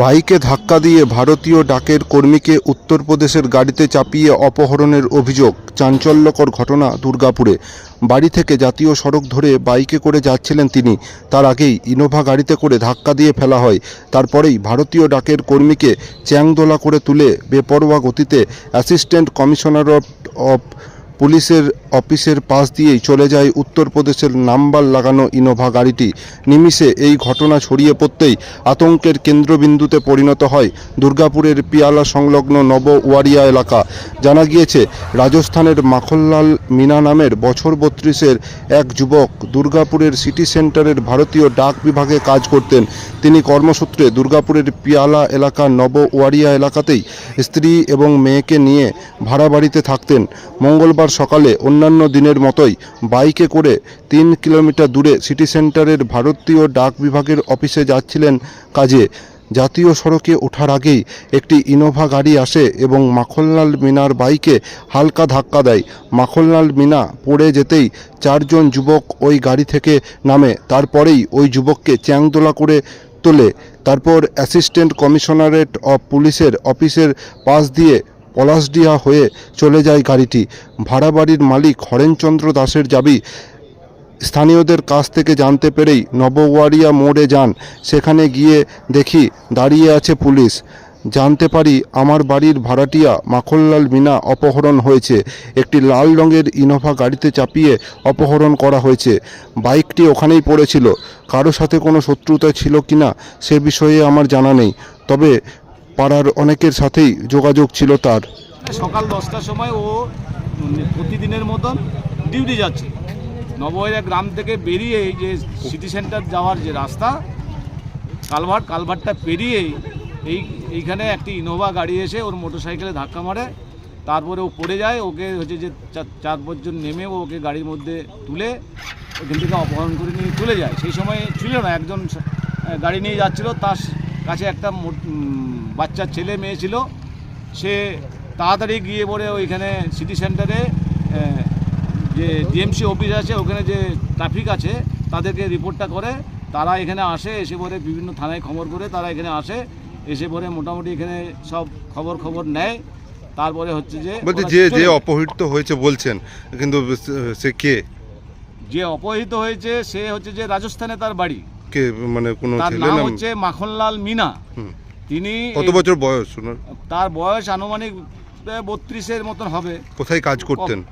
বাইকে ধাক্কা দিয়ে ভারতীয় ডাকের কর্মীকে উত্তরপ্রদেশের গাড়িতে চাপিয়ে অপহরণের অভিযোগ। চাঞ্চল্যকর ঘটনা দুর্গাপুরে। বাড়ি থেকে জাতীয় সড়ক ধরে বাইকে করে যাচ্ছিলেন তিনি। তার আগেই ইনোভা গাড়িতে করে ধাক্কা দিয়ে ফেলা হয়। তারপরেই ভারতীয় ডাকের কর্মীকে চ্যাংদোলা করে তুলে বেপরোয়া গতিতে অ্যাসিস্ট্যান্ট কমিশনার অফ পুলিশের অফিসের পাশ দিয়েই চলে যায় উত্তরপ্রদেশের নাম্বার লাগানো ইনোভা গাড়িটি। নিমিষে এই ঘটনা ছড়িয়ে পড়তেই আতঙ্কের কেন্দ্রবিন্দুতে পরিণত হয় দুর্গাপুরের পিয়ালা সংলগ্ন নব ওয়ারিয়া এলাকা। জানা গিয়েছে, রাজস্থানের মাখনলাল মিনা নামের বছর বত্রিশের এক যুবক দুর্গাপুরের সিটি সেন্টারের ভারতীয় ডাক বিভাগে কাজ করতেন। তিনি কর্মসূত্রে দুর্গাপুরের পিয়ালা এলাকা নব ওয়ারিয়া এলাকাতেই স্ত্রী এবং মেয়েকে নিয়ে ভাড়া বাড়িতে থাকতেন। মঙ্গলবার সকালে অন্যান্য দিনের মতোই বাইকে করে তিন কিলোমিটার দূরে সিটি সেন্টারের ভারতীয় ডাক বিভাগের অফিসে যাচ্ছিলেন কাজে। জাতীয় সড়কে ওঠার আগেই একটি ইনোভা গাড়ি আসে এবং মাখনলাল মিনার বাইকে হালকা ধাক্কা দেয়। মাখনলাল মিনা পড়ে যেতেই চারজন যুবক ওই গাড়ি থেকে নামে, তারপরেই ওই যুবককে চ্যাংদোলা করে তোলে। তারপর অ্যাসিস্ট্যান্ট কমিশনারেট অফ পুলিশের অফিসের পাশ দিয়ে পলাশডিহা হয়ে চলে যায় গাড়িটি। ভাড়া বাড়ির মালিক হরেনচন্দ্র দাসের যাবি স্থানীয়দের কাছ থেকে জানতে পেরেই নবওয়ারিয়া মোড়ে যান। সেখানে গিয়ে দেখি দাঁড়িয়ে আছে পুলিশ। জানতে পারি আমার বাড়ির ভাড়াটিয়া মাখনলাল মিনা অপহরণ হয়েছে। একটি লাল রঙের ইনোভা গাড়িতে চাপিয়ে অপহরণ করা হয়েছে। বাইকটি ওখানেই পড়েছিল। কারও সাথে কোনো শত্রুতা ছিল কিনা সে বিষয়ে আমার জানা নেই। তবে পাড়ার অনেকের সাথেই যোগাযোগ ছিল তার। সকাল দশটার সময় ও প্রতিদিনের মতন ডিউটি যাচ্ছে। নবহরিয়া গ্রাম থেকে বেরিয়ে যে সিটি সেন্টার যাওয়ার যে রাস্তা, কালভার্ট, কালভার্টটা পেরিয়ে এই, এইখানে একটি ইনোভা গাড়ি এসে ওর মোটরসাইকেলে ধাক্কা মারে, তারপরে ও পড়ে যায়, ওকে হচ্ছে যে চার পাঁচজন নেমে ওকে গাড়ির মধ্যে তুলে ওখান থেকে অপহরণ করে নিয়ে চলে যায়। সেই সময় ছিল না, একজন গাড়ি নিয়ে যাচ্ছিল, তার কাছে একটা মো- উম, বাচ্চা ছেলে মেয়ে ছিল। সে তাড়াতাড়ি গিয়ে পরে ওইখানে সিটি সেন্টারে যে ডিএমসি অফিস আছে ওখানে যে ট্রাফিক আছে তাদেরকে রিপোর্টটা করে। তারা এখানে আসে এসে পরে বিভিন্ন থানায় খবর করে তারা এখানে আসে। এসে পরে মোটামুটি এখানে সব খবর খবর নেয়। তারপরে হচ্ছে যে বলছি যে যে অপহৃত হয়েছে বলছেন কিন্তু সে কে? যে অপহৃত হয়েছে সে হচ্ছে যে রাজস্থানে তার বাড়ি। কে মানে কোনো তার ছেলে নাম হচ্ছে মাখনলাল মিনা। হুম। তিনি কত বছর বয়স ওনার? তার বয়স আনুমানিক বত্রিশের মতন হবে। কোথায় কাজ করতেন?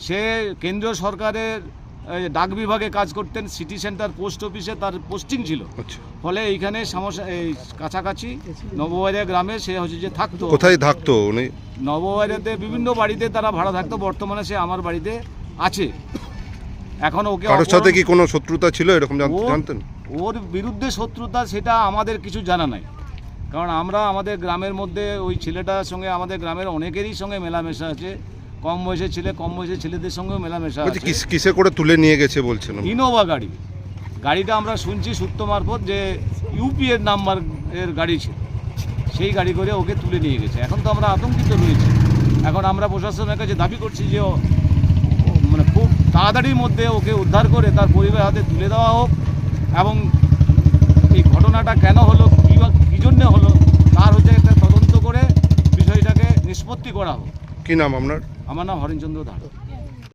সে কেন্দ্রীয় সরকারের ডাক বিভাগে কাজ করতেন সিটি সেন্টার পোস্ট অফিসে তার পোস্টিং ছিল। আচ্ছা। ফলে এইখানে সমস্যা এই কাছাকাছি নববাড়িয়া গ্রামে সে হচ্ছে যে থাকতো। কোথায় থাকতো উনি? নববাড়িয়াতে বিভিন্ন বাড়িতে তারা ভাড়া থাকতো বর্তমানে সে আমার বাড়িতে আছে। এখন ওকে কারোর সাথে অপহরণ- কি কোনো শত্রুতা ছিল এরকম জান- ও- জানতেন? ওর বিরুদ্ধে শত্রুতা সেটা আমাদের কিছু জানা নাই। কারণ আমরা আমাদের গ্রামের মধ্যে ওই ছেলেটার সঙ্গে আমাদের গ্রামের অনেকেরই সঙ্গে মেলামেশা আছে। কম বয়সের ছেলে কম বয়সের ছেলেদের সঙ্গেও মেলামেশা আছে। কিসে করে তুলে নিয়ে গেছে বলছেন ইনোভা গাড়ি। গাড়িটা আমরা শুনছি সূত্র মারফত যে ইউপি এর নাম্বার এর গাড়ি ছিল। সেই গাড়ি করে ওকে তুলে নিয়ে গেছে। এখন তো আমরা আতঙ্কিত রয়েছি। এখন আমরা প্রশাসনের কাছে দাবি করছি যে মানে খুব তাড়াতাড়ির মধ্যে ওকে উদ্ধার করে তার পরিবারের হাতে তুলে দেওয়া হোক। এবং এই ঘটনাটা কেন হলো কী বা কী জন্যে হলো তার হচ্ছে একটা তদন্ত করে বিষয়টাকে নিষ্পত্তি করা হোক। কি নাম আপনার? আমার নাম হরিণচন্দ্র ধার